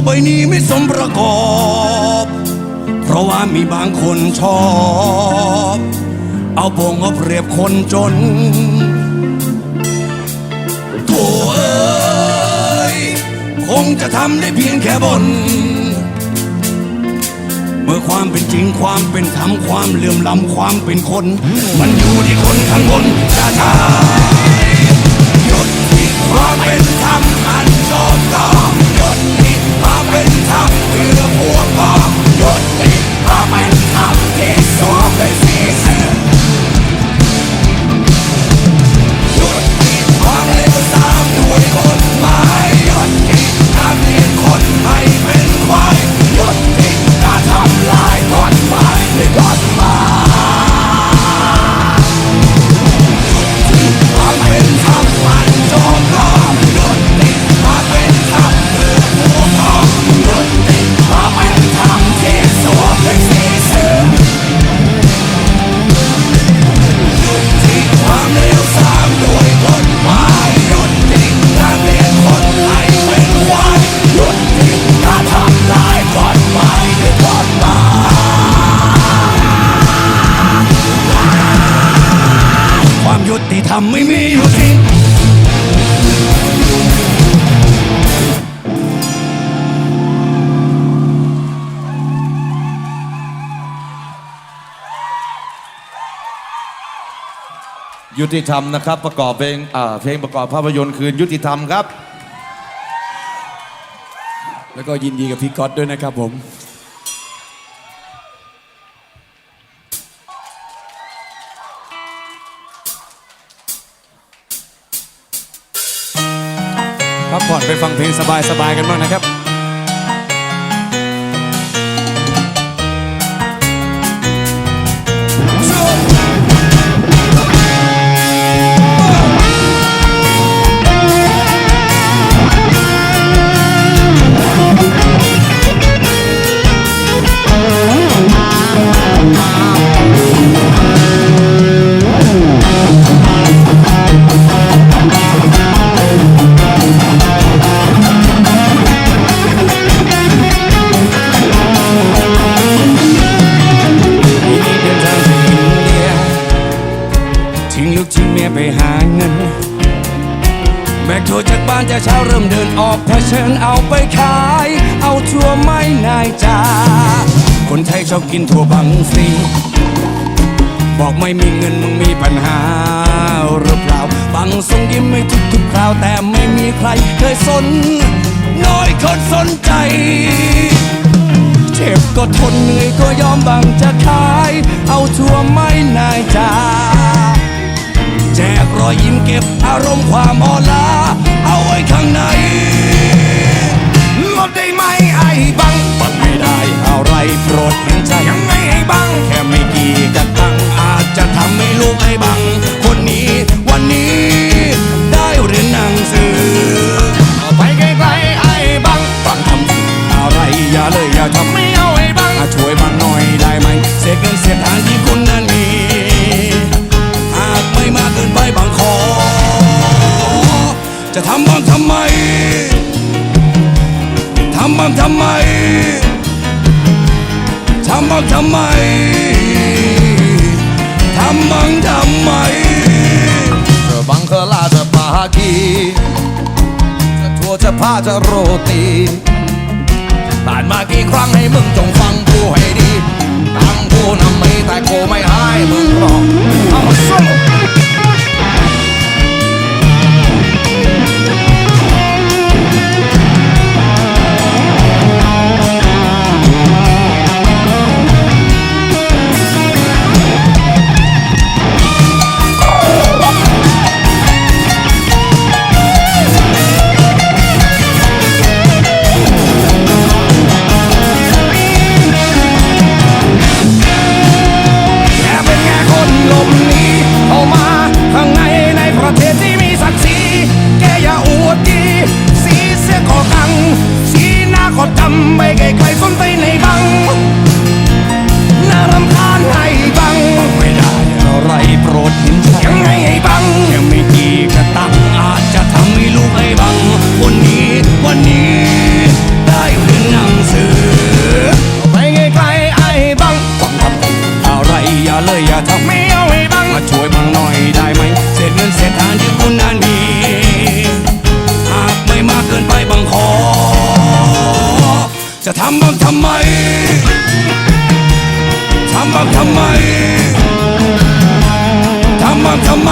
กใบนี้ไม่สมประกอบ เพราะว่ามีบางคนชอบ เอาโปงเอาเปรียบคนจนโถเอ้ยคงจะทำได้เพียงแค่บน เมื่อความเป็นจริงความเป็นธรรมความเลื่อมล้ำความเป็นคน มันอยู่ที่คนข้างบนชาชาหยุดที่ความเป็นธรรมมัน ยุติธรรมไม่มีอยู่จริงยุติธรรมนะครับ ประกอบเพลงเพลงประกอบภาพยนตร์คืนยุติธรรมครับ แล้วก็ยินดีกับพี่ก๊อตด้วยนะครับผม พักผ่อนไปฟังเพลงสบายๆกันบ้างนะครับ แต่เช้าเริ่มเดินออกเผชิญเอาไปขาย เอาทั่วไม่นายจ้าคนไทยชอบกินถั่วบังฟรีบอกไม่มีเงินมึงมีปัญหาหรือเปล่าบังทรงยิ้มไม่ทุกทุกคราวแต่ไม่มีใครเคยสน น้อยคนสนใจ เจ็บก็ทนเหนื่อยก็ยอมบังจะขาย เอาทั่วไม่นายจ้าแจกรอยยิ้มเก็บอารมณ์ความอ่อนล้า ข้างในลดได้ไหมไอ้บังบังไม่ได้อะไรโปรดเห็นใจยังไงไอ้บัง แค่ไม่กี่กระตังอาจจะทำให้ลูกไอ้บัง คนนี้วันนี้ได้เรียนหนังสือไปไกลๆไอ้บังบังทำสิ่งอะไรอย่าเลยอย่าทำไม่เอาไอ้บังช่วยบังหน่อยได้ไหมเสียเงินเสียทาน ทำบ้างทำไม ทำบ้างทำไม ทำบ้างทำไม ทำบ้างทำไมเธอบังเคอลาเธอปากีจะทั่วจะผ้าจะโรตีผ่านมากี่ครั้งให้มึงจงฟังกูให้ดี ตั้งผู้นำไม่แต่กูไม่ให้มึงหรอกเอาสู้ จะทำบ้างทำไม ทำบ้างทำไม ทำบ้างทำไม